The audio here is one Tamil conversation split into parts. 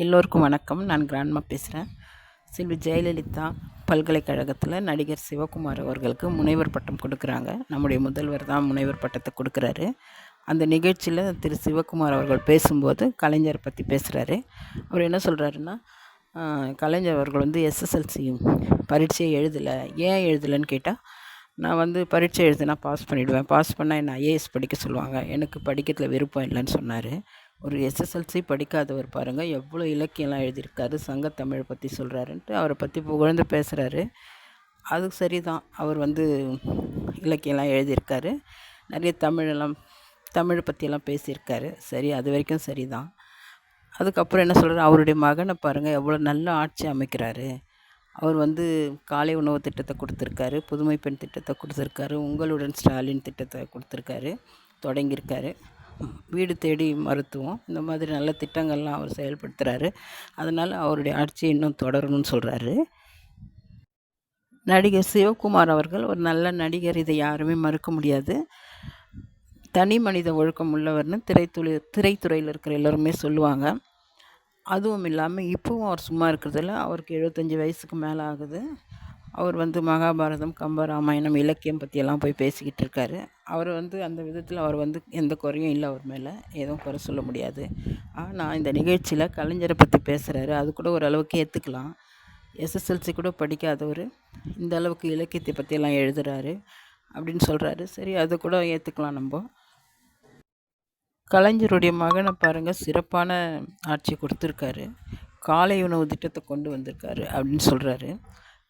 எல்லோருக்கும் வணக்கம். நான் கிராண்ட்மா பேசுகிறேன் செல்வி ஜெயலலிதா பல்கலைக்கழகத்தில் நடிகர் சிவகுமார் அவர்களுக்கு முனைவர் பட்டம் கொடுக்குறாங்க. நம்முடைய முதல்வர் தான் முனைவர் பட்டத்தை கொடுக்குறாரு. அந்த நிகழ்ச்சியில் திரு சிவகுமார் அவர்கள் பேசும்போது கலைஞரை பற்றி பேசுகிறாரு அவர் என்ன சொல்கிறாருன்னா கலைஞர் அவர்கள் வந்து எஸ்எஸ்எல்சி பரீட்சையை எழுதலை. ஏன் எழுதலைன்னு கேட்டால் நான் வந்து பரீட்சை எழுதுனா பாஸ் பண்ணிவிடுவேன் பாஸ் பண்ணால் என்ன ஐஏஎஸ் படிக்க சொல்லுவாங்க. எனக்கு படிக்கிறதுல விருப்பம் இல்லைன்னு சொன்னார். ஒரு எஸ்எஸ்எல்சி படிக்காதவர் பாருங்கள் எவ்வளோ இலக்கியம்லாம் எழுதியிருக்காரு சங்கத்தமிழை பற்றி சொல்கிறாருன்ட்டு அவரை பற்றி புகழ்ந்து பேசுகிறாரு அது சரி தான் அவர் வந்து இலக்கியம்லாம் எழுதியிருக்காரு. நிறைய தமிழெல்லாம் தமிழை பற்றியெல்லாம் பேசியிருக்காரு. சரி அது வரைக்கும் சரி தான் அதுக்கப்புறம் என்ன சொல்கிறார் அவருடைய மகனை பாருங்கள் எவ்வளோ நல்ல ஆட்சி அமைக்கிறாரு. அவர் வந்து காலை உணவு திட்டத்தை கொடுத்துருக்காரு புதுமை பெண் திட்டத்தை கொடுத்துருக்காரு உங்களுடன் ஸ்டாலின் திட்டத்தை கொடுத்துருக்காரு தொடங்கியிருக்காரு. வீடு தேடி மருத்துவம் இந்த மாதிரி நல்ல திட்டங்கள்லாம் அவர் செயல்படுத்துகிறாரு அதனால் அவருடைய ஆட்சி இன்னும் தொடரணும்னு சொல்கிறாரு நடிகர் சிவகுமார் அவர்கள் ஒரு நல்ல நடிகர் இதை யாருமே மறுக்க முடியாது. தனி மனித ஒழுக்கம் உள்ளவர்னு திரைத்துறை திரைத்துறையில் இருக்கிற எல்லோருமே சொல்லுவாங்க. அதுவும் இல்லாமல் இப்போவும் அவர் சும்மா இருக்கிறதில்ல அவருக்கு எழுபத்தஞ்சி வயசுக்கு மேலே ஆகுது. அவர் வந்து மகாபாரதம் கம்பராமாயணம் இலக்கியம் பற்றியெல்லாம் போய் பேசிக்கிட்டு இருக்காரு அவர் வந்து அந்த விதத்தில் அவர் வந்து எந்த குறையும் இல்லை அவர் மேலே. எதுவும் குறை சொல்ல முடியாது. ஆனால் இந்த நிகழ்ச்சியில் கலைஞரை பற்றி பேசுகிறாரு அது கூட ஓரளவுக்கு ஏற்றுக்கலாம் எஸ்எஸ்எல்சி கூட படிக்காதவர் இந்த அளவுக்கு இலக்கியத்தை பற்றியெல்லாம் எழுதுகிறாரு அப்படின்னு சொல்கிறாரு சரி அதை கூட ஏற்றுக்கலாம் நம்ம. கலைஞருடைய மகனை பாருங்கள் சிறப்பான ஆட்சி கொடுத்துருக்காரு. காலை உணவு திட்டத்தை கொண்டு வந்திருக்காரு அப்படின்னு சொல்கிறாரு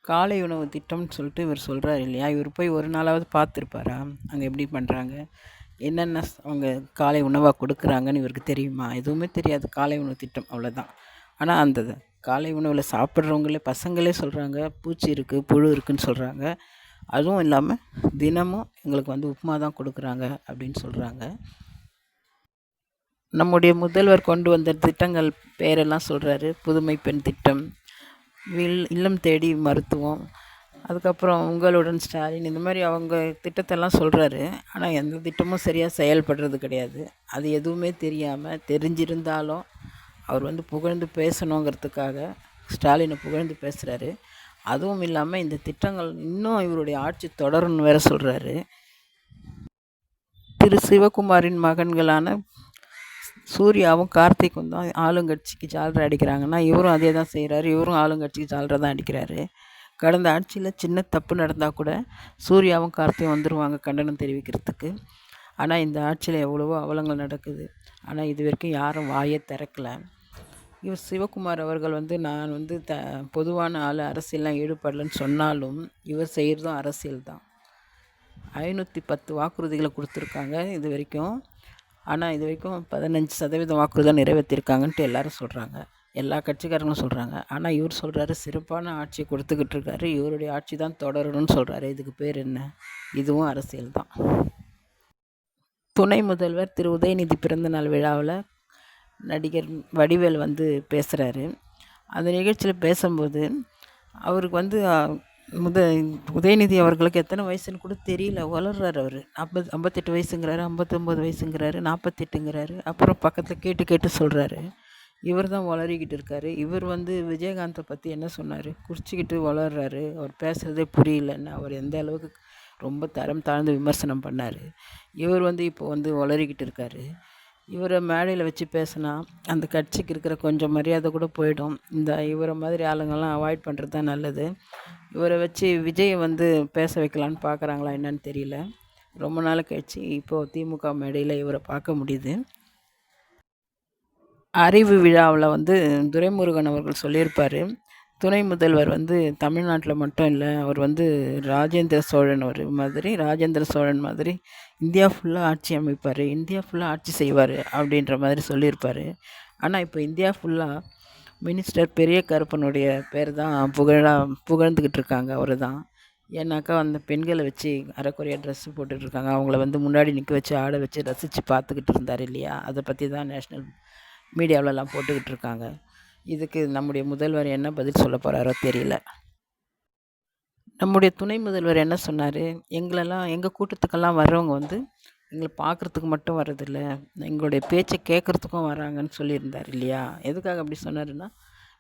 காலை உணவு திட்டம்னு சொல்லிட்டு இவர் சொல்கிறாரு இல்லையா? இவர் போய் ஒரு நாளாவது பார்த்துருப்பாரா? அங்கே எப்படி பண்ணுறாங்க என்னென்ன அவங்க காலை உணவாக கொடுக்குறாங்கன்னு இவருக்கு தெரியுமா? எதுவுமே தெரியாது. காலை உணவு திட்டம் அவ்வளோதான் ஆனால் அந்த காலை உணவில் சாப்பிட்றவங்களே பசங்களே சொல்கிறாங்க பூச்சி இருக்குது புழு இருக்குதுன்னு சொல்கிறாங்க அதுவும் இல்லாமல் தினமும் எங்களுக்கு வந்து உப்புமா தான் கொடுக்குறாங்க அப்படின்னு சொல்கிறாங்க நம்முடைய முதல்வர் கொண்டு வந்த திட்டங்கள் பேரெல்லாம் சொல்கிறாரு புதுமை பெண் திட்டம் வில் இல்லம் தேடி மருத்துவம் அதுக்கப்புறம் உங்களுடன் ஸ்டாலின் இந்த மாதிரி அவங்க திட்டத்தெல்லாம் சொல்கிறாரு ஆனால் எந்த திட்டமும் சரியாக செயல்படுறது கிடையாது. அது எதுவுமே தெரியாமல் தெரிஞ்சிருந்தாலும் அவர் வந்து புகழ்ந்து பேசணுங்கிறதுக்காக ஸ்டாலினை புகழ்ந்து பேசுகிறாரு அதுவும் இல்லாமல் இந்த திட்டங்கள் இன்னும் இவருடைய ஆட்சி தொடரும்னு வேற சொல்கிறாரு திரு சிவகுமாரின் மகன்களான சூர்யாவும் கார்த்திக்கும் தான் ஆளுங்கட்சிக்கு ஜால்ரா அடிக்கிறாங்கன்னா இவரும் அதே தான் செய்கிறாரு இவரும் ஆளுங்கட்சிக்கு ஜால்ரா தான் அடிக்கிறாரு. கடந்த ஆட்சியில் சின்ன தப்பு நடந்தால் கூட சூர்யாவும் கார்த்தியும் வந்துடுவாங்க கண்டனம் தெரிவிக்கிறதுக்கு. ஆனால் இந்த ஆட்சியில் எவ்வளவோ அவலங்கள் நடக்குது. ஆனால் இது வரைக்கும் யாரும் வாயை திறக்கலை. இவர் சிவகுமார் அவர்கள் வந்து நான் வந்து த பொதுவான ஆள் அரசியல்லாம் ஈடுபடலன்னு சொன்னாலும் இவர் செய்கிறதும் அரசியல் தான் ஐநூற்றி பத்து வாக்குறுதிகளை கொடுத்துருக்காங்க இது வரைக்கும். ஆனால் இது வரைக்கும் பதினஞ்சு சதவீதம் வாக்குறுதான் நிறைவேற்றிருக்காங்கன்ட்டு எல்லாரும் சொல்கிறாங்க எல்லா கட்சிக்காரங்களும் சொல்கிறாங்க ஆனால் இவர் சொல்கிறாரு சிறப்பான ஆட்சி கொடுத்துக்கிட்டு இருக்காரு. இவருடைய ஆட்சி தான் தொடரணும்னு சொல்கிறாரு இதுக்கு பேர் என்ன? இதுவும் அரசியல் தான். துணை முதல்வர் திரு. உதயநிதி பிறந்தநாள் விழாவில் நடிகர் வடிவேல் வந்து பேசுகிறாரு அந்த நிகழ்ச்சியில் பேசும்போது அவருக்கு வந்து முத உதயநிதி அவர்களுக்கு எத்தனை வயசுன்னு கூட தெரியல. வளர்றாரு அவர். ஐம்பது ஐம்பத்தெட்டு வயசுங்கிறாரு ஐம்பத்தொம்போது வயசுங்கிறாரு நாற்பத்தெட்டுங்கிறாரு அப்புறம் பக்கத்தில் கேட்டு கேட்டு சொல்கிறாரு இவர் தான் வளரிக்கிட்டு இருக்கார். இவர் வந்து விஜயகாந்தை பற்றி என்ன சொன்னார்? குறிச்சிக்கிட்டு வளர்றாரு. அவர் பேசுகிறதே புரியலன்னு அவர் எந்த அளவுக்கு ரொம்ப தரம் தாழ்ந்து விமர்சனம் பண்ணார். இவர் வந்து இப்போ வந்து வளரிக்கிட்டு இருக்கார். இவரை மேடையில் வச்சு பேசினா அந்த கட்சிக்கு இருக்கிற கொஞ்சம் மரியாதை கூட போயிடும். இந்த இவரை மாதிரி ஆளுங்கள்லாம் அவாய்ட் பண்ணுறது தான் நல்லது. இவரை வச்சு விஜயை வந்து பேச வைக்கலான்னு பார்க்குறாங்களா என்னன்னு தெரியல. ரொம்ப நாள் கழிச்சு இப்போது திமுக மேடையில் இவரை பார்க்க முடியுது. அறிவு விழாவில் வந்து துரைமுருகன் அவர்கள் சொல்லியிருப்பார். துணை முதல்வர் வந்து தமிழ்நாட்டில் மட்டும் இல்லை அவர் வந்து ராஜேந்திர சோழன் ஒரு மாதிரி ராஜேந்திர சோழன் மாதிரி இந்தியா ஃபுல்லாக ஆட்சி அமைப்பார் இந்தியா ஃபுல்லாக ஆட்சி செய்வார் அப்படின்ற மாதிரி சொல்லியிருப்பார். ஆனால் இப்போ இந்தியா ஃபுல்லாக மினிஸ்டர் பெரிய கருப்பனுடைய பேர் தான் புகழாக புகழ்ந்துக்கிட்டு இருக்காங்க அவர் தான் ஏன்னாக்கா அந்த பெண்களை வச்சு அரைக்குறையாக ட்ரெஸ்ஸு போட்டுட்ருக்காங்க அவங்கள வந்து முன்னாடி நிற்க வச்சு ஆட வச்சு ரசித்து பார்த்துக்கிட்டு இருந்தார் இல்லையா? அதை பற்றி தான் நேஷ்னல் மீடியாவிலலாம் போட்டுக்கிட்டு இருக்காங்க. இதுக்கு நம்முடைய முதல்வர் என்ன பதில் சொல்ல போகிறாரோ தெரியல. நம்முடைய துணை முதல்வர் என்ன சொன்னார்? எங்களெல்லாம் எங்கள் கூட்டத்துக்கெல்லாம் வர்றவங்க வந்து எங்களை பார்க்குறதுக்கு மட்டும் வர்றதில்ல எங்களுடைய பேச்சை கேட்குறதுக்கும் வராங்கன்னு சொல்லியிருந்தார் இல்லையா? எதுக்காக அப்படி சொன்னாருன்னா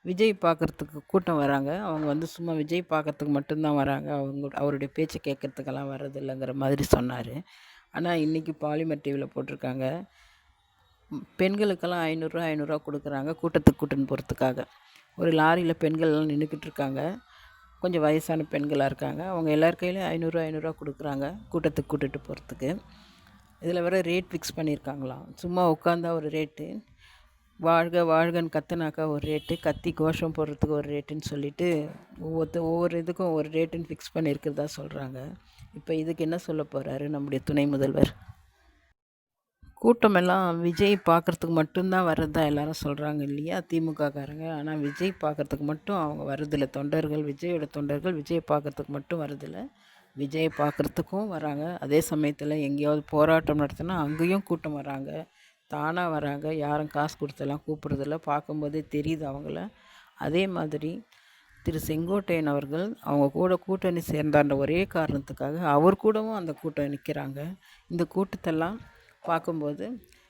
விஜய் பார்க்குறதுக்கு கூட்டம் வராங்க. அவங்க வந்து சும்மா விஜய் பார்க்குறதுக்கு மட்டும்தான் வராங்க. அவங்க அவருடைய பேச்சை கேட்குறதுக்கெல்லாம் வர்றதில்லைங்கிற மாதிரி சொன்னார். ஆனால் இன்றைக்கி பாலிமர் டிவியில் போட்டிருக்காங்க. பெண்களுக்கெல்லாம் ஐநூறுரூவா ஐநூறுரூவா கொடுக்குறாங்க கூட்டத்துக்கு கூட்டின்னு போகிறதுக்காக. ஒரு லாரியில் பெண்கள்லாம் நின்றுக்கிட்டு இருக்காங்க. கொஞ்சம் வயசான பெண்களாக இருக்காங்க. அவங்க எல்லார் கையிலையும் ஐநூறுரூவா ஐநூறுரூவா கொடுக்குறாங்க கூட்டத்துக்கு கூட்டிகிட்டு போகிறதுக்கு. இதில் வேறு ரேட் ஃபிக்ஸ் பண்ணியிருக்காங்களாம் சும்மா உட்காந்தா ஒரு ரேட்டு வாழ்க வாழ்கன்னு கத்துனாக்கா ஒரு ரேட்டு கத்தி கோஷம் போடுறதுக்கு ஒரு ரேட்டுன்னு சொல்லிட்டு ஒவ்வொருத்த ஒவ்வொரு இதுக்கும் ஒரு ரேட்டுன்னு ஃபிக்ஸ் பண்ணியிருக்கிறதா சொல்கிறாங்க இப்போ இதுக்கு என்ன சொல்ல போகிறாரு நம்முடைய துணை முதல்வர்? கூட்டமெல்லாம் விஜய் பார்க்குறதுக்கு மட்டும்தான் வர்றதா எல்லாரும் சொல்கிறாங்க இல்லையா? திமுககாரங்க. ஆனால் விஜய் பார்க்குறதுக்கு மட்டும் அவங்க வர்றதில்ல. தொண்டர்கள் விஜயோட தொண்டர்கள் விஜய் பார்க்குறதுக்கு மட்டும் வர்றதில்ல. விஜய் பார்க்குறதுக்கும் வராங்க. அதே சமயத்தில் எங்கேயாவது போராட்டம் நடத்தினா அங்கேயும் கூட்டம் வராங்க. தானாக வராங்க. யாரும் காசு கொடுத்தெல்லாம் கூப்பிட்றதில்ல. பார்க்கும்போதே தெரியுது அவங்கள. அதே மாதிரி திரு செங்கோட்டையன் அவர்கள் அவங்க கூட கூட்டணி சேர்ந்தான்ற ஒரே காரணத்துக்காக அவர் கூடவும் அந்த கூட்டம் நிற்கிறாங்க இந்த கூட்டத்தெல்லாம் பார்க்கும்போது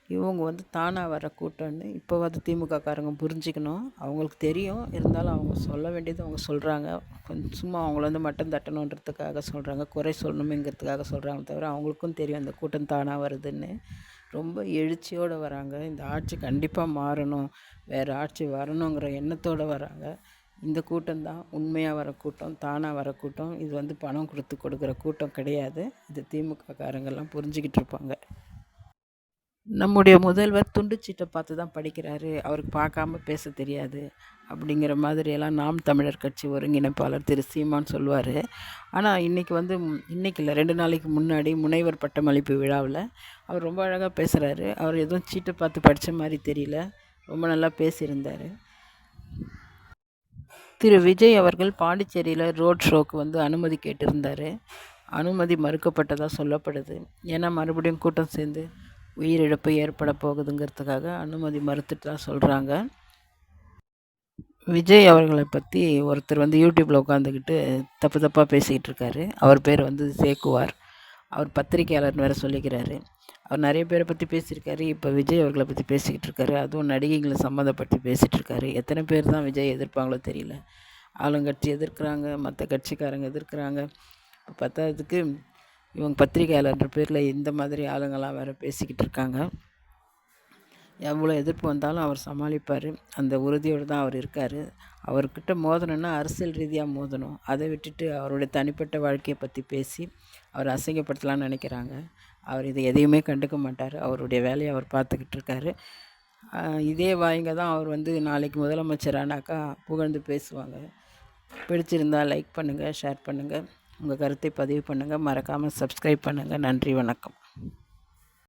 இவங்க வந்து தானாக வர கூட்டம்னு இப்போவாது திமுககாரங்க புரிஞ்சுக்கணும். அவங்களுக்கு தெரியும். இருந்தாலும் அவங்க சொல்ல வேண்டியது அவங்க சொல்கிறாங்க கொஞ்சம் சும்மா அவங்கள வந்து மட்டம் தட்டணுன்றதுக்காக சொல்கிறாங்க குறை சொல்லணுமேங்கிறதுக்காக சொல்கிறாங்க தவிர அவங்களுக்கும் தெரியும் அந்த கூட்டம் தானாக வருதுன்னு. ரொம்ப எழுச்சியோடு வராங்க. இந்த ஆட்சி கண்டிப்பாக மாறணும். வேறு ஆட்சி வரணுங்கிற எண்ணத்தோடு வராங்க. இந்த கூட்டம் தான் உண்மையாக வர கூட்டம் தானாக வர கூட்டம். இது வந்து பணம் கொடுத்து கொடுக்குற கூட்டம் கிடையாது. இது திமுக காரங்கள்லாம் புரிஞ்சுக்கிட்டு இருப்பாங்க. நம்முடைய முதல்வர் துண்டுச்சீட்டை பார்த்து தான் படிக்கிறாரு. அவருக்கு பார்க்காம பேச தெரியாது. அப்படிங்கிற மாதிரியெல்லாம் நாம் தமிழர் கட்சி ஒருங்கிணைப்பாளர் திரு சீமான் சொல்லுவார் ஆனால் இன்றைக்கி வந்து இன்றைக்கி இல்லை ரெண்டு நாளைக்கு முன்னாடி முனைவர் பட்டமளிப்பு விழாவில் அவர் ரொம்ப அழகாக பேசுகிறாரு அவர் எதுவும் சீட்டை பார்த்து படித்த மாதிரி தெரியல. ரொம்ப நல்லா பேசியிருந்தார். திரு விஜய் அவர்கள் பாண்டிச்சேரியில் ரோட் ஷோக்கு வந்து அனுமதி கேட்டிருந்தார். அனுமதி மறுக்கப்பட்டதாக சொல்லப்படுது. ஏன்னா மறுபடியும் கூட்டம் சேர்ந்து உயிரிழப்பு ஏற்பட போகுதுங்கிறதுக்காக அனுமதி மறுத்துட்டு தான் சொல்கிறாங்க விஜய் அவர்களை பற்றி ஒருத்தர் வந்து யூடியூப்பில் உட்காந்துக்கிட்டு தப்பு தப்பாக பேசிக்கிட்டு இருக்காரு. அவர் பேர் வந்து சேக்குவார். அவர் பத்திரிகையாளர்னு வேறு சொல்லிக்கிறாரு. அவர் நிறைய பேரை பற்றி பேசியிருக்காரு. இப்போ விஜய் அவர்களை பற்றி பேசிக்கிட்டு இருக்காரு. அதுவும் நடிகைகளை சம்மந்தப்பட்டு பேசிகிட்டு இருக்காரு. எத்தனை பேர் தான் விஜய் எதிர்ப்பாங்களோ தெரியல. ஆளுங்கட்சி எதிர்க்கிறாங்க மற்ற கட்சிக்காரங்க எதிர்க்கிறாங்க. பத்தாததுக்கு இவங்க பத்திரிகையாளர்ன்ற பேரில் இந்த மாதிரி ஆளுங்களாம் வேறு பேசிக்கிட்டு இருக்காங்க. எவ்வளோ எதிர்ப்பு வந்தாலும் அவர் சமாளிப்பார். அந்த உறுதியோடு தான் அவர் இருக்கார். அவர்கிட்ட மோதணுன்னா அரசியல் ரீதியாக மோதணும். அதை விட்டுட்டு அவருடைய தனிப்பட்ட வாழ்க்கையை பற்றி பேசி அவர் அசிங்கப்படுத்தலாம்னு நினைக்கிறாங்க. அவர் இதை எதையுமே கண்டுக்க மாட்டார். அவருடைய வேலையை அவர் பார்த்துக்கிட்டு இருக்காரு. இதே வாய்ங்க தான் அவர் வந்து நாளைக்கு முதலமைச்சர் ஆனாக்கா புகழ்ந்து பேசுவாங்க. பிடிச்சிருந்தால் லைக் பண்ணுங்கள் ஷேர் பண்ணுங்கள் உங்கள் கருத்தை பதிவு பண்ணுங்கள். மறக்காமல் சப்ஸ்கிரைப் பண்ணுங்கள். நன்றி வணக்கம்.